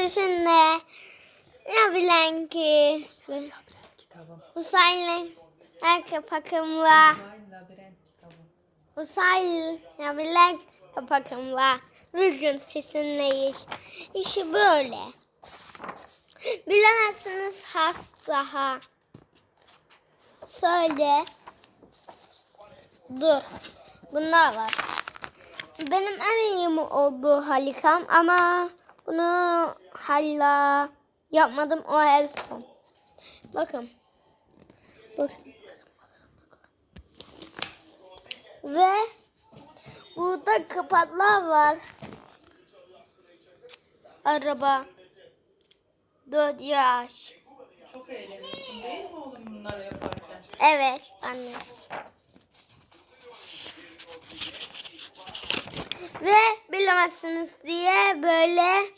Sizinle ne bileyim ki Labirent kitabım. uzaylı arka bakımla Vay labirent kitabım. uzaylı ne bileyim bakımla bugün sizinleyiz. İşi böyle. Bilemezsiniz hasta. Söyle. Dur. Bunlar var. Benim en iyim oldu halikam ama bunu hala yapmadım o en son. Bakın. Bakın. Ve burada kapaklar var. Araba. Dört yaş. Çok eğleniyorsun değil mi oğlum bunları yaparken? Evet anne. Ve bilemezsiniz diye böyle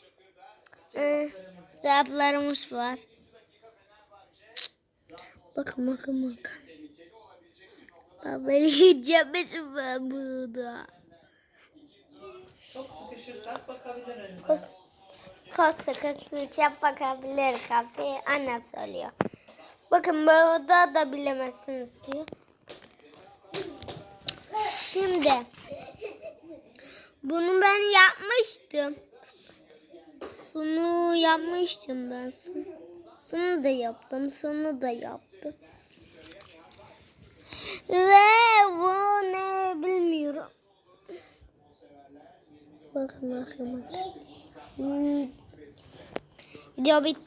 e, cevaplarımız var. Bakın bakın bakın. Babeli cebesi var burada. Çok sıkışırsak bakabiliriz. Kos, kos sıkısı çap bakabilir kafe annem söylüyor. Bakın burada da bilemezsiniz diyor. Şimdi bunu ben yapmıştım. Sunu yapmıştım ben. Sun- Sunu da yaptım. Sunu da yaptım. Ve bu ne bilmiyorum. Bakın bakın bakın. Hmm. Video bitti.